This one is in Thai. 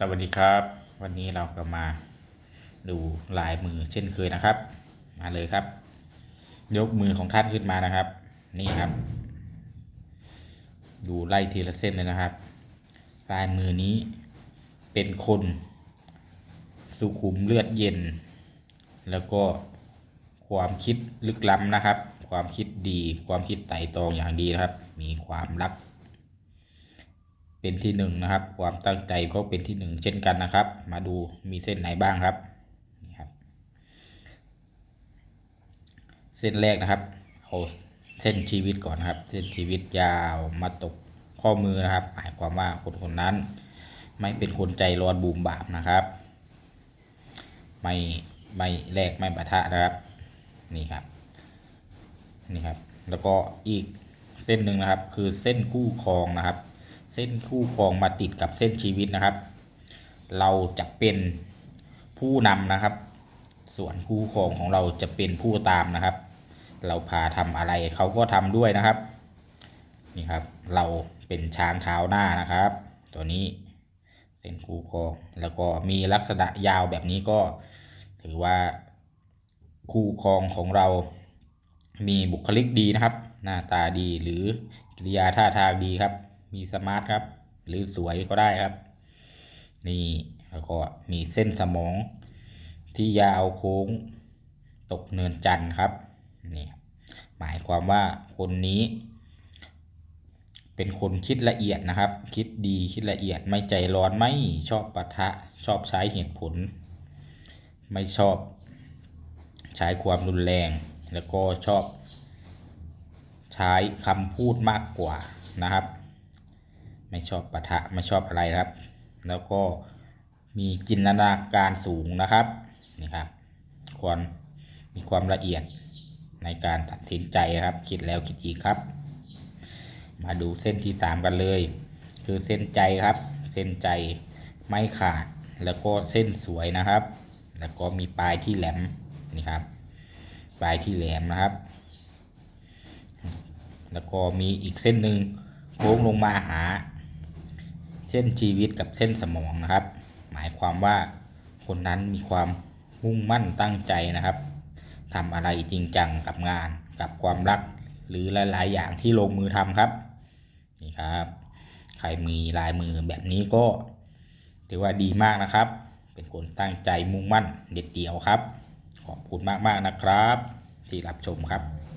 สวัสดีครับ วันนี้เราก็มาดูลายมือเช่นเคยนะครับ มาเลยครับ ยกมือของท่านขึ้นมานะครับ นี่ครับ ดูไล่ทีละเส้นเลยนะครับ ลายมือนี้เป็นคน สุขุมเลือดเย็น แล้วก็ความคิดลึกล้ำนะครับ ความคิดดี ความคิดไต่ตรองอย่างดีนะครับ มีความรัก เป็นที่หนึ่งนะครับ ความตั้งใจก็เป็นที่หนึ่งเช่นกันนะครับ มาดูมีเส้นไหนบ้างครับนี่ครับ เส้นแรกนะครับเอาเส้นชีวิตก่อนนะครับ เส้นชีวิตยาวมาตกข้อมือนะครับ หมายความว่าคนคนนั้น ไม่เป็นคนใจร้อนบูมบามนะครับ ไม่ไม่แลกไม่ปะทะนะครับ นี่ครับ นี่ครับ แล้วก็อีกเส้นหนึ่งนะครับ คือเส้นคู่ครองนะครับ เส้นคู่ครองมาติดกับเส้นชีวิตนะครับ เราจะเป็นผู้นำนะครับ ส่วนคู่ครองของเราจะเป็นผู้ตามนะครับ เราพาทำอะไรเขาก็ทำด้วยนะครับนี่ครับ เราเป็นช้างเท้าหน้านะครับ ตัวนี้เส้นคู่ครองแล้วก็มีลักษณะยาวแบบนี้ก็ถือว่าคู่ครองของเรา มีบุคลิกดีนะครับ หน้าตาดีหรือกิริยาท่าทางดีครับ มีสมาร์ทครับ หรือสวยก็ได้ครับ นี่แล้วก็มีเส้นสมอง ที่ยาวโค้ง ตกเนินจันทร์ครับนี่หมายความว่าคนนี้ เป็นคนคิดละเอียดนะครับ คิดดีคิดละเอียดไม่ใจร้อนไม่ชอบปะทะชอบใช้เหตุผล ไม่ชอบ ใช้ความรุนแรง แล้วก็ชอบ ใช้คำพูดมากกว่านะครับ ไม่ชอบปะทะไม่ชอบอะไรครับ แล้วก็มีจินตนาการสูงนะครับนี่ครับควรมีความละเอียดในการตัดสินใจครับ คิดแล้วคิดอีกครับ มาดูเส้นที่สามกันเลย คือเส้นใจครับ เส้นใจไม่ขาดแล้วก็เส้นสวยนะครับ แล้วก็มีปลายที่แหลมนี่ครับ ปลายที่แหลมนะครับ แล้วก็มีอีกเส้นหนึ่งโค้งลงมาหา เส้นชีวิตกับเส้นสมองนะครับ หมายความว่าคนนั้นมีความมุ่งมั่นตั้งใจนะครับทำอะไรจริงจังกับงานกับความรัก หรือหลาย ๆ อย่างที่ลงมือทำครับนี่ครับ ใครมีลายมือแบบนี้ก็ถือว่าดีมากนะครับ เป็นคนตั้งใจมุ่งมั่นเด็ดเดี่ยวครับ ขอบคุณมาก ๆ นะครับ ที่รับชมครับ